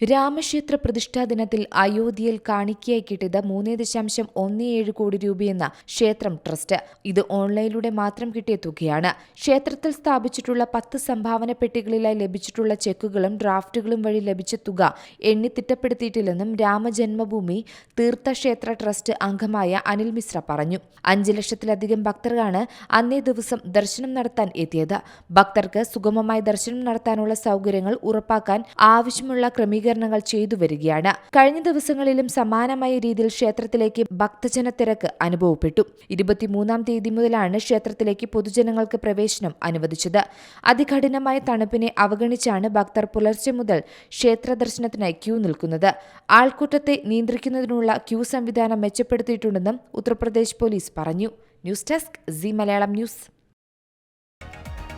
രാമക്ഷേത്ര പ്രതിഷ്ഠാ ദിനത്തിൽ അയോധ്യയിൽ കാണിക്കയായി കിട്ടിയത് മൂന്ന് ദശാംശം ഒന്ന് ഏഴ് കോടി രൂപയെന്ന ക്ഷേത്രം ട്രസ്റ്റ്. ഇത് ഓൺലൈനിലൂടെ മാത്രം കിട്ടിയ തുകയാണ്. ക്ഷേത്രത്തിൽ സ്ഥാപിച്ചിട്ടുള്ള പത്ത് സംഭാവന പെട്ടികളിലായി ലഭിച്ചിട്ടുള്ള ചെക്കുകളും ഡ്രാഫ്റ്റുകളും വഴി ലഭിച്ച തുക എണ്ണി തിട്ടപ്പെടുത്തിയിട്ടില്ലെന്നും രാമജന്മഭൂമി തീർത്ഥക്ഷേത്ര ട്രസ്റ്റ് അംഗമായ അനിൽ മിശ്ര പറഞ്ഞു. അഞ്ച് ലക്ഷത്തിലധികം ഭക്തരാണ് അന്നേ ദിവസം ദർശനം നടത്താൻ എത്തിയത്. ഭക്തർക്ക് സുഗമമായി ദർശനം നടത്താനുള്ള സൗകര്യങ്ങൾ ഉറപ്പാക്കാൻ ആവശ്യമുള്ള ക്രമീകരണങ്ങൾ ചെയ്തു വരികയാണ്. കഴിഞ്ഞ ദിവസങ്ങളിലും സമാനമായ രീതിയിൽ ക്ഷേത്രത്തിലേക്ക് ഭക്തജന തിരക്ക് അനുഭവപ്പെട്ടു. ഇരുപത്തിമൂന്നാം തീയതി മുതലാണ് ക്ഷേത്രത്തിലേക്ക് പൊതുജനങ്ങൾക്ക് പ്രവേശനം അനുവദിച്ചത്. അതികഠിനമായ തണുപ്പിനെ അവഗണിച്ചാണ് ഭക്തർ പുലർച്ചെ മുതൽ ക്ഷേത്ര ദർശനത്തിനായി ക്യൂ നിൽക്കുന്നത്. ആൾക്കൂട്ടത്തെ നിയന്ത്രിക്കുന്നതിനുള്ള ക്യൂ സംവിധാനം മെച്ചപ്പെടുത്തിയിട്ടുണ്ടെന്നും ഉത്തർപ്രദേശ് പോലീസ് പറഞ്ഞു. News desk C Malayalam news.